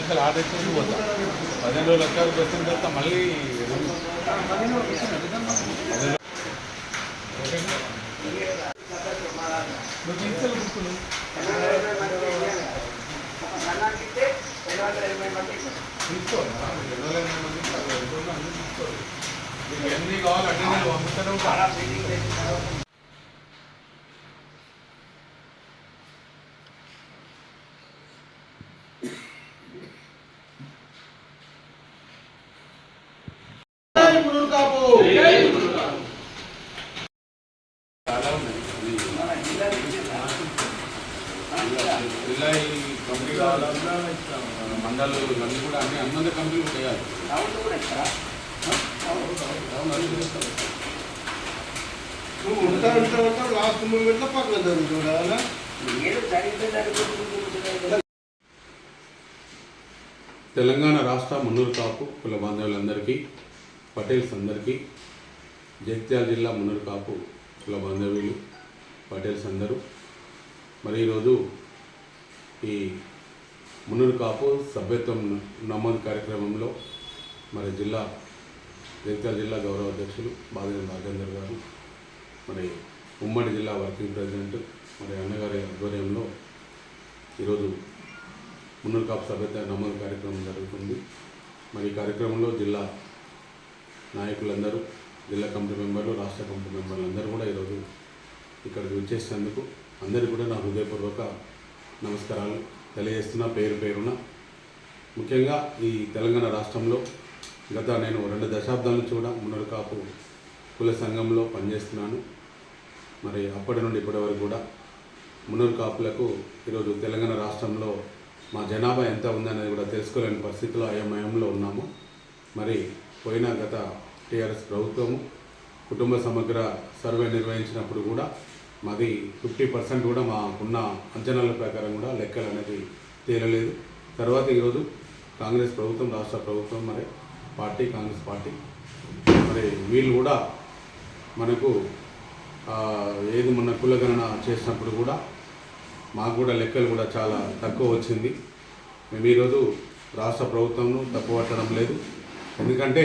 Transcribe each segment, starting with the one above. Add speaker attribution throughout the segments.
Speaker 1: లక్షలు ఆర్డర్ ఇచ్చేసి పోతాం. పదిహేను రోజులు లక్షలకు వచ్చిన తర్వాత మళ్ళీ నువ్వు తీసుకెళ్ళి బుక్కులు ఎన్ని కావాలి అన్ని నేను మండలు ఇవన్నీ కూడా అన్ని కంపెనీలు చేయాలి
Speaker 2: నువ్వు ఉంటా ఉంటా ఉంటా లాస్ట్ మూమెంట్లో పక్కన జరుగుతుంది
Speaker 1: తెలంగాణ రాష్ట్ర మున్నూరు కాపు కుల బాంధవులందరికీ పటేల్స్ అందరికీ జగిత్యాల జిల్లా మున్నూరు కాపు కుల బాంధవీలు పటేల్స్ అందరూ. మరి ఈరోజు ఈ మున్నూరు కాపు సభ్యత్వం నమోదు కార్యక్రమంలో మరి జిల్లా జగిత్యాల జిల్లా గౌరవ అధ్యక్షులు బాధిన రాజేందర్ గారు మరి ఉమ్మడి జిల్లా వర్కింగ్ ప్రెసిడెంట్ మరి అన్నగారి ఆధ్వర్యంలో ఈరోజు మున్నూరు కాపు సభ్యత నమోదు కార్యక్రమం జరుగుతుంది. మరి ఈ కార్యక్రమంలో జిల్లా నాయకులందరూ జిల్లా కమిటీ మెంబర్లు రాష్ట్ర కమిటీ మెంబర్లు అందరూ కూడా ఈరోజు ఇక్కడికి వచ్చేసినందుకు అందరికీ కూడా నా హృదయపూర్వక నమస్కారాలు తెలియజేస్తున్న పేరు పేరున. ముఖ్యంగా ఈ తెలంగాణ రాష్ట్రంలో గత నేను రెండు దశాబ్దాల నుంచి కూడా మున్నూరు కుల సంఘంలో పనిచేస్తున్నాను. మరి అప్పటి నుండి ఇప్పటి వరకు కూడా మున్నూరు కాపులకు ఈరోజు తెలంగాణ రాష్ట్రంలో మా జనాభా ఎంత ఉందనేది కూడా తెలుసుకోలేని పరిస్థితిలో అయోమయంలో ఉన్నాము. మరి పోయిన గత టీఆర్ఎస్ ప్రభుత్వము కుటుంబ సమగ్ర సర్వే నిర్వహించినప్పుడు కూడా మాది ఫిఫ్టీ పర్సెంట్ కూడా మాకున్న అంచనాల ప్రకారం కూడా లెక్కలు అనేది తేలలేదు. తర్వాత ఈరోజు కాంగ్రెస్ ప్రభుత్వం రాష్ట్ర ప్రభుత్వం మరి పార్టీ కాంగ్రెస్ పార్టీ మరి వీళ్ళు కూడా మనకు ఏది మొన్న కులగణన చేసినప్పుడు కూడా మాకు కూడా లెక్కలు కూడా చాలా తక్కువ వచ్చింది. మేము ఈరోజు రాష్ట్ర ప్రభుత్వంను తప్పు పట్టడం లేదు. ఎందుకంటే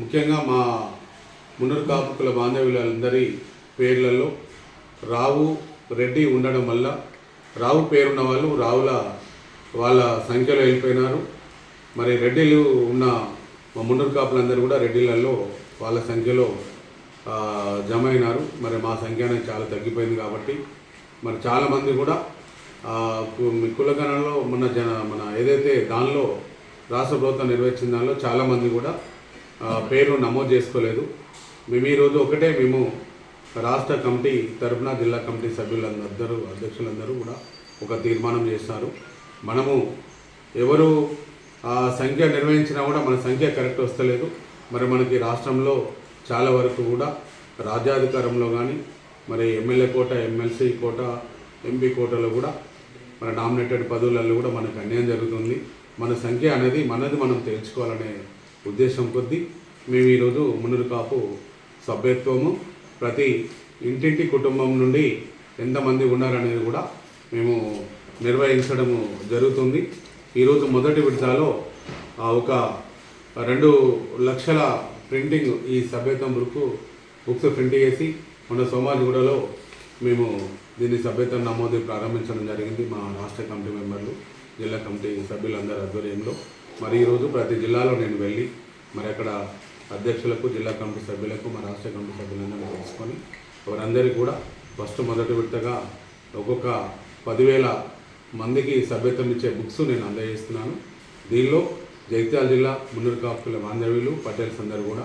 Speaker 1: ముఖ్యంగా మా మున్నూరు కాపు బాంధవ్యులందరి పేర్లలో రావు రెడ్డి ఉండడం వల్ల రావు పేరున్న వాళ్ళు రావుల వాళ్ళ సంఖ్యలో వెళ్ళిపోయినారు. మరి రెడ్డిలు ఉన్న మా మున్నూరు కాపులందరూ కూడా రెడ్డిలలో వాళ్ళ సంఖ్యలో జమ అయినారు. మరి మా సంఖ్య అనేది చాలా తగ్గిపోయింది కాబట్టి మరి చాలామంది కూడా కులగణలో మీ మన జన మన ఏదైతే దానిలో రాష్ట్ర ప్రభుత్వం నిర్వహించిన దానిలో చాలామంది కూడా పేరు నమోదు చేసుకోలేదు. మేము ఈరోజు ఒకటే మేము రాష్ట్ర కమిటీ తరఫున జిల్లా కమిటీ సభ్యులందరూ అధ్యక్షులందరూ కూడా ఒక తీర్మానం చేశారు. మనము ఎవరు ఆ సంఖ్య నిర్వహించినా కూడా మన సంఖ్య కరెక్ట్ వస్తలేదు. మరి మనకి రాష్ట్రంలో చాలా వరకు కూడా రాజ్యాధికారంలో కానీ మరి MLA quota MLC quota MP కోటలో కూడా మన నామినేటెడ్ పదవులలో కూడా మనకు అన్యాయం జరుగుతుంది. మన సంఖ్య అనేది మనది మనం తెలుసుకోవాలనే ఉద్దేశం కొద్దీ మేము ఈరోజు మునురు కాపు సభ్యత్వము ప్రతి ఇంటింటి కుటుంబం నుండి ఎంతమంది ఉన్నారనేది కూడా మేము నిర్వహించడము జరుగుతుంది. ఈరోజు మొదటి విడతలో ఆ, ఒక రెండు లక్షల ప్రింటింగ్ ఈ సభ్యత్వం బుక్ బుక్స్ ప్రింట్ చేసి మన సోమాజిగూడలో మేము దీన్ని సభ్యత్వం నమోదు ప్రారంభించడం జరిగింది మా రాష్ట్ర కమిటీ మెంబర్లు. జిల్లా కమిటీ సభ్యులందరి ఆధ్వర్యంలో మరి ఈరోజు ప్రతి జిల్లాలో నేను వెళ్ళి మరి అక్కడ అధ్యక్షులకు జిల్లా కమిటీ సభ్యులకు మా రాష్ట్ర కమిటీ సభ్యులందరినీ తెలుసుకొని వారందరికీ కూడా ఫస్ట్ మొదటి విడతగా ఒక్కొక్క పదివేల మందికి సభ్యత్వం ఇచ్చే బుక్స్ నేను అందజేస్తున్నాను. దీనిలో జగిత్యాల జిల్లా మున్నూరు కాపుల బాంధవ్యులు పటేల్స్ అందరూ కూడా.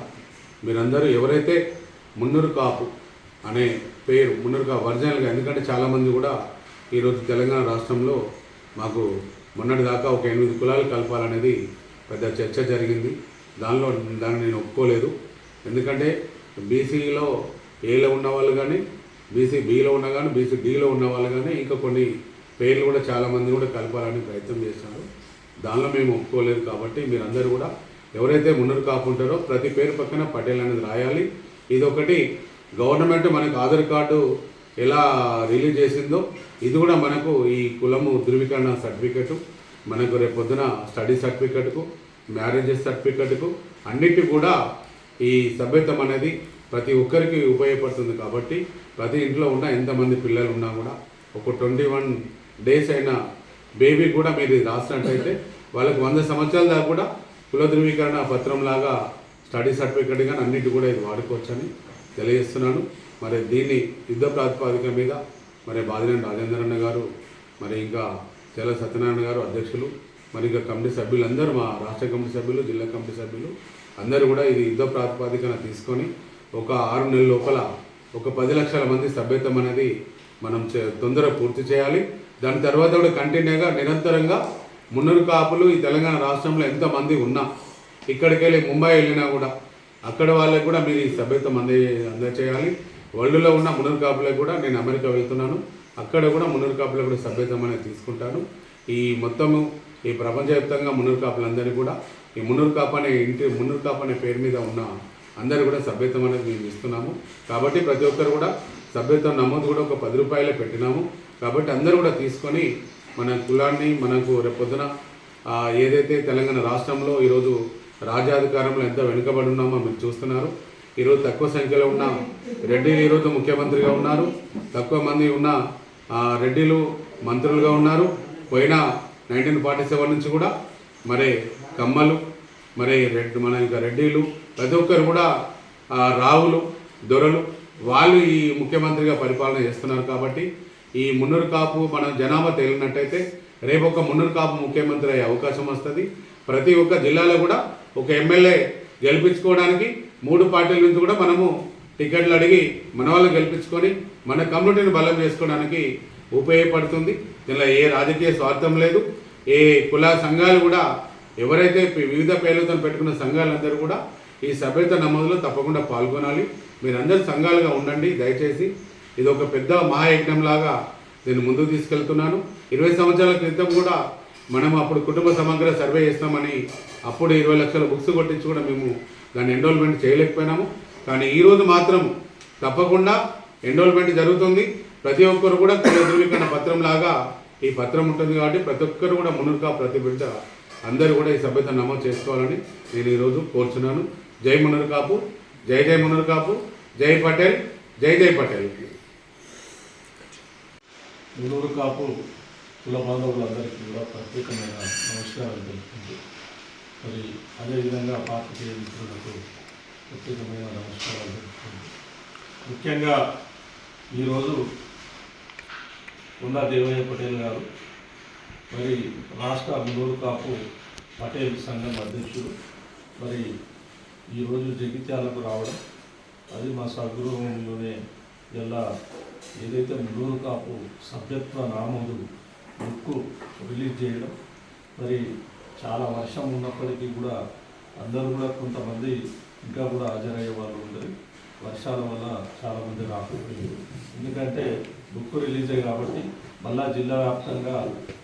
Speaker 1: మీరందరూ ఎవరైతే మున్నూరు కాపు అనే పేరు మున్నూరు కాపు ఒరిజినల్గా ఎందుకంటే చాలామంది కూడా ఈరోజు తెలంగాణ రాష్ట్రంలో మాకు మొన్నటి దాకా ఒక ఎనిమిది కులాలు కలపాలనేది పెద్ద చర్చ జరిగింది. దానిలో దాన్ని నేను ఒప్పుకోలేదు. ఎందుకంటే బీసీలో ఏలో ఉన్న వాళ్ళు కానీ బీసీ బీలో ఉన్న కానీ బీసీ డీలో ఉన్న వాళ్ళు కానీ ఇంకా కొన్ని పేర్లు కూడా చాలామంది కూడా కలపాలని ప్రయత్నం చేశారు. దానిలో మేము ఒప్పుకోలేదు కాబట్టి మీరందరూ కూడా ఎవరైతే మున్నరు కాపుంటారో ప్రతి పేరు పక్కన పటేల్ అనేది రాయాలి. ఇదొకటి. గవర్నమెంట్ మనకు ఆధార్ కార్డు ఎలా రిలీజ్ చేసిందో ఇది కూడా మనకు ఈ కులము ధృవీకరణ సర్టిఫికెట్ మనకు రేపు పొద్దున స్టడీ సర్టిఫికెట్కు మ్యారేజెస్ సర్టిఫికెట్కు అన్నిటి కూడా ఈ సభ్యత్వం అనేది ప్రతి ఒక్కరికి ఉపయోగపడుతుంది కాబట్టి ప్రతి ఇంట్లో ఉన్న ఎంతమంది పిల్లలు ఉన్నా కూడా ఒక ట్వంటీ వన్ డేస్ అయిన బేబీ కూడా మీరు ఇది రాసినట్టయితే వాళ్ళకి వంద సంవత్సరాల దాకా కూడా కుల ధృవీకరణ పత్రం లాగా స్టడీ సర్టిఫికెట్ కానీ అన్నిటి కూడా ఇది వాడుకోవచ్చని తెలియజేస్తున్నాను. మరి దీన్ని యుద్ధ ప్రాతిపాదిక మీద మరి బాదినేని రాజేంద్రన్న గారు మరి ఇంకా చెల సత్యనారాయణ గారు అధ్యక్షులు మరి ఇంకా కమిటీ సభ్యులు అందరూ మా రాష్ట్ర కమిటీ సభ్యులు జిల్లా కమిటీ సభ్యులు అందరూ కూడా ఇది యుద్ధ ప్రాతిపాదికన తీసుకొని ఒక ఆరు నెలల లోపల ఒక పది లక్షల మంది సభ్యత్వం అనేది మనం చే- పూర్తి చేయాలి. దాని తర్వాత కూడా కంటిన్యూగా నిరంతరంగా మున్నరు కాపులు ఈ తెలంగాణ రాష్ట్రంలో ఎంతమంది ఉన్నా ఇక్కడికి వెళ్ళి ముంబై వెళ్ళినా కూడా అక్కడ వాళ్ళకి కూడా మీరు ఈ సభ్యత్వం అందే అందచేయాలి. వరల్డ్లో ఉన్న మున్నూరు కాపులకు కూడా నేను అమెరికా వెళ్తున్నాను. అక్కడ కూడా మున్నూరు కాపులకు కూడా సభ్యత్వం అనేది తీసుకుంటాను. ఈ మొత్తము ఈ ప్రపంచవ్యాప్తంగా మున్నూరు కాపులందరినీ కూడా ఈ మున్నూరు కాపు అనే ఇంటి మున్నూరు కాపు అనే పేరు మీద ఉన్న అందరూ కూడా సభ్యత్వం అనేది మేము ఇస్తున్నాము. కాబట్టి ప్రతి ఒక్కరు కూడా సభ్యత్వం నమోదు కూడా ఒక పది రూపాయలే పెట్టినాము. కాబట్టి అందరూ కూడా తీసుకొని మన కులాన్ని మనకు రేపొద్దున ఏదైతే తెలంగాణ రాష్ట్రంలో ఈరోజు రాజ్యాధికారంలో ఎంత వెనుకబడి ఉన్నామో మీరు చూస్తున్నారు. ఈరోజు తక్కువ సంఖ్యలో ఉన్న రెడ్డిలు ఈరోజు ముఖ్యమంత్రిగా ఉన్నారు. తక్కువ మంది ఉన్న రెడ్డిలు మంత్రులుగా ఉన్నారు. పోయిన నైన్టీన్ ఫార్టీ సెవెన్ నుంచి కూడా మరి కమ్మలు మరి రెడ్ మన ఇంకా రెడ్డిలు ప్రతి ఒక్కరు కూడా రావులు దొరలు వాళ్ళు ఈ ముఖ్యమంత్రిగా పరిపాలన చేస్తున్నారు కాబట్టి ఈ మున్నూరు కాపు మన జనాభా తేలినట్టయితే రేపు ఒక మున్నూరు కాపు ముఖ్యమంత్రి అయ్యే అవకాశం వస్తుంది. ప్రతి ఒక్క జిల్లాలో కూడా ఒక ఎమ్మెల్యే గెలిపించుకోవడానికి మూడు పార్టీల నుంచి కూడా మనము టికెట్లు అడిగి మన వాళ్ళని గెలిపించుకొని మన కమ్యూనిటీని బలం చేసుకోవడానికి ఉపయోగపడుతుంది. దీనిలో ఏ రాజకీయ స్వార్థం లేదు. ఏ కుల సంఘాలు కూడా ఎవరైతే వివిధ పేర్లతో పెట్టుకున్న సంఘాలందరూ కూడా ఈ సభ్యత నమోదులో తప్పకుండా పాల్గొనాలి. మీరందరూ సంఘాలుగా ఉండండి. దయచేసి ఇది ఒక పెద్ద మహాయజ్ఞంలాగా నేను ముందుకు తీసుకెళ్తున్నాను. ఇరవై సంవత్సరాల క్రితం కూడా మనం అప్పుడు కుటుంబ సమగ్ర సర్వే చేస్తామని అప్పుడు ఇరవై లక్షల బుక్స్ కొట్టించి కూడా మేము దాన్ని ఎన్రోల్మెంట్ చేయలేకపోయినాము. కానీ ఈరోజు మాత్రం తప్పకుండా ఎన్రోల్మెంట్ జరుగుతుంది. ప్రతి ఒక్కరు కూడా కుల ధృవీకరణ పత్రం లాగా ఈ పత్రం ఉంటుంది కాబట్టి ప్రతి ఒక్కరు కూడా మునుగా ప్రతి బిడ్డ అందరూ కూడా ఈ సభ్యత నమోదు చేసుకోవాలని నేను ఈరోజు కోరుచున్నాను. జై మునర్ కాపు జై జై మునర్ కాపు జై పటేల్ జై జై పటేల్.
Speaker 3: మున్నూరు కాపు కుల బాంధవులందరికీ కూడా ప్రత్యేకమైన నమస్కారాలు తెలుపుకుంటూ మరి అదేవిధంగా పాత్రికేయ మిత్రులకు ప్రత్యేకమైన నమస్కారాలు తెలుపుకుంటూ. ముఖ్యంగా ఈరోజు ఉన్నా దేవయ్య పటేల్ గారు మరి రాష్ట్ర మున్నూరు కాపు పటేల్ సంఘం అధ్యక్షుడు మరి ఈరోజు జగిత్యాలకు రావడం అది మా స్వగృహంలోనే ఎలా ఏదైతే మున్నూరు కాపు సభ్యత్వ నామోదు బుక్ రిలీజ్ చేయడం. మరి చాలా వర్షం ఉన్నప్పటికీ కూడా అందరూ కూడా కొంతమంది ఇంకా కూడా హాజరయ్యే వాళ్ళు ఉండరు వర్షాల వల్ల చాలామంది రాకపోయారు ఎందుకంటే బుక్ రిలీజ్ అయ్యి కాబట్టి మళ్ళా జిల్లా వ్యాప్తంగా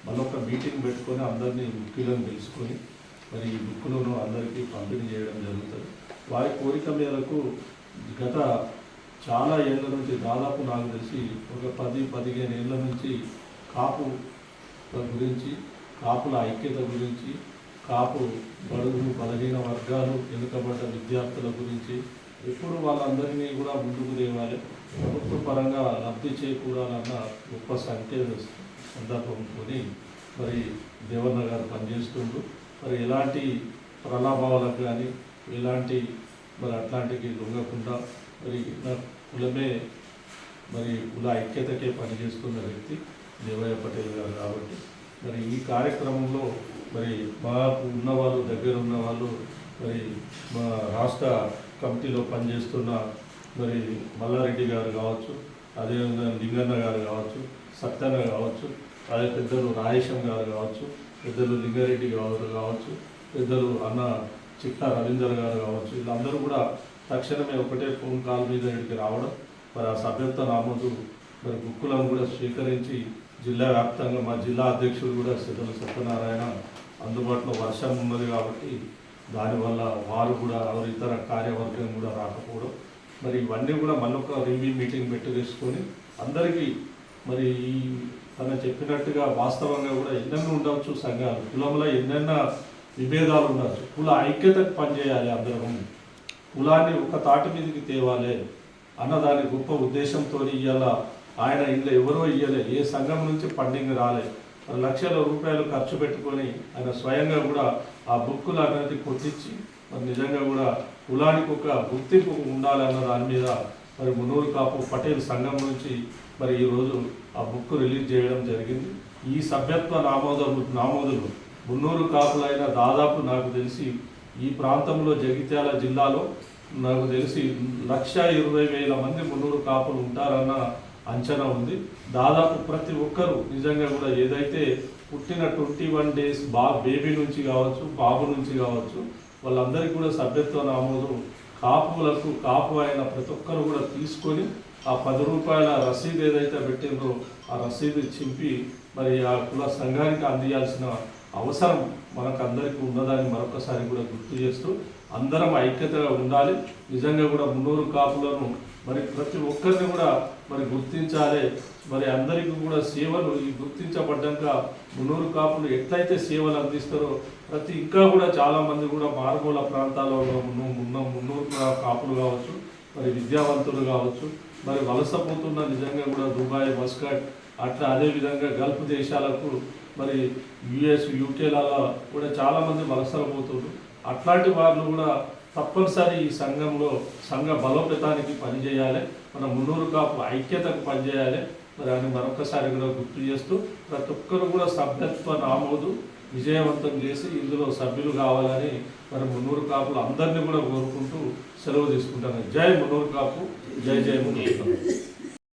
Speaker 3: మళ్ళొక మీటింగ్ పెట్టుకొని అందరినీ ముఖ్యులను తెలుసుకొని మరి ఈ బుక్లను అందరికీ పంపిణీ చేయడం జరుగుతుంది. వారి కోరిక మేరకు గత చాలా ఏళ్ళ నుంచి దాదాపు నాకు తెలిసి ఒక పది పదిహేను ఏళ్ళ నుంచి కాపు గురించి కాపుల ఐక్యత గురించి కాపు బడుగు బలహీన వర్గాలు వెనుకబడ్డ విద్యార్థుల గురించి ఎప్పుడు వాళ్ళందరినీ కూడా ముందుకు తేవాలి. ప్రభుత్వ పరంగా లబ్ధి చేకూరాలన్న గొప్ప సంఖ్య సందర్భంతో మరి దేవన్న గారు పనిచేస్తుండ్రు. మరి ఎలాంటి ప్రలాభాలకు కానీ ఎలాంటి మరి అట్లాంటికి లొంగకుండా మరి నా కులమే మరి కుల ఐక్యతకే పనిచేస్తున్న వ్యక్తి దేవయ్య పటేల్ గారు కాబట్టి మరి ఈ కార్యక్రమంలో మరి మాకు ఉన్నవాళ్ళు దగ్గర ఉన్న వాళ్ళు మరి మా రాష్ట్ర కమిటీలో పనిచేస్తున్న మరి మల్లారెడ్డి గారు కావచ్చు అదేవిధంగా లింగన్న గారు కావచ్చు సత్యన్న కావచ్చు అదే పెద్దలు రాయేశం గారు కావచ్చు పెద్దలు లింగారెడ్డి గారు కావచ్చు పెద్దలు అన్న చిట్టా రవీందర్ గారు కావచ్చు వీళ్ళందరూ కూడా తక్షణమే ఒకటే ఫోన్ కాల్ మీద ఇక్కడికి రావడం మరి ఆ సభ్యత్వ నామోదు మరి బుక్కులను కూడా స్వీకరించి జిల్లా వ్యాప్తంగా మా జిల్లా అధ్యక్షుడు కూడా సిద్ధల సత్యనారాయణ అందుబాటులో వర్షం ఉన్నది కాబట్టి దానివల్ల వారు కూడా ఎవరు ఇతర కార్యవర్గం కూడా రాకపోవడం. మరి ఇవన్నీ కూడా మళ్ళొక రివ్యూ మీటింగ్ పెట్టి తీసుకొని అందరికీ మరి ఈ తన చెప్పినట్టుగా వాస్తవంగా కూడా ఎన్నెన్నో ఉండవచ్చు సంఘాలు కులంలో ఎన్నెన్న విభేదాలు ఉండవచ్చు. కుల ఐక్యతకు పనిచేయాలి అందరం. కులాన్ని ఒక తాటి మీదకి తేవాలి అన్న దాని గొప్ప ఉద్దేశంతో ఇవాళ ఆయన ఇంట్లో ఎవరో ఇయ్యలే ఏ సంఘం నుంచి ఫండింగ్ రాలేదు లక్షల రూపాయలు ఖర్చు పెట్టుకొని ఆయన స్వయంగా కూడా ఆ బుక్కులు అనేది కొట్టించి మరి నిజంగా కూడా కులానికి ఒక గుర్తింపు ఉండాలన్న దాని మీద మరి మున్నూరు కాపు పటేల్ సంఘం నుంచి మరి ఈరోజు ఆ బుక్ రిలీజ్ చేయడం జరిగింది. ఈ సభ్యత్వ నామోదలు నామోదులు మున్నూరు కాపులైన దాదాపు నాకు తెలిసి ఈ ప్రాంతంలో జగిత్యాల జిల్లాలో నాకు తెలిసి లక్ష ఇరవై వేల మంది మున్నూరు కాపులు ఉంటారన్న అంచనా ఉంది. దాదాపు ప్రతి ఒక్కరూ నిజంగా కూడా ఏదైతే పుట్టిన ట్వంటీ వన్ డేస్ బా బేబీ నుంచి కావచ్చు బాబు నుంచి కావచ్చు వాళ్ళందరికీ కూడా సభ్యత్వ నామోదు కాపులకు కాపు అయిన ప్రతి ఒక్కరు కూడా తీసుకొని ఆ పది రూపాయల రసీదు ఏదైతే పెట్టిందో ఆ రసీదు చింపి మరి ఆ కుల సంఘానికి అందియాల్సిన అవసరం మనకు అందరికీ మరొకసారి కూడా గుర్తు చేస్తూ అందరం ఐక్యతగా ఉండాలి. నిజంగా కూడా మున్నూరు కాపులను మరి ప్రతి ఒక్కరిని కూడా మరి గుర్తించాలి. మరి అందరికీ కూడా సేవలు ఈ గుర్తించబడ్డాక మున్నూరు కాపులు ఎట్లయితే సేవలు అందిస్తారో ప్రతి ఇంకా కూడా చాలా మంది కూడా మారుమూల ప్రాంతాల్లో ఉన్న ఉన్న మున్నూరు కాపులు కావచ్చు మరి విద్యావంతులు కావచ్చు మరి వలసపోతున్న నిజంగా కూడా దుబాయ్ మస్కట్ అట్లా అదే విధంగా గల్ఫ్ దేశాలకు మరి యుఎస్ యూకేలలో కూడా చాలా మంది వలసలు పోతున్నారు అట్లాంటి వాళ్ళు కూడా తప్పనిసరి ఈ సంఘంలో సంఘ బలోపేతానికి పనిచేయాలి. మన మున్నూరు కాపు ఐక్యతకు పనిచేయాలి. మరి అని మరొకసారి కూడా గుర్తు చేస్తూ ప్రతి ఒక్కరు కూడా సభ్యత్వ నామోదు విజయవంతం చేసి ఇందులో సభ్యులు కావాలని మరి మున్నూరు కాపులు అందరినీ కూడా కోరుకుంటూ సెలవు తీసుకుంటాను. జై మున్నూరు కాపు జై జై మున్నూరు కాపు.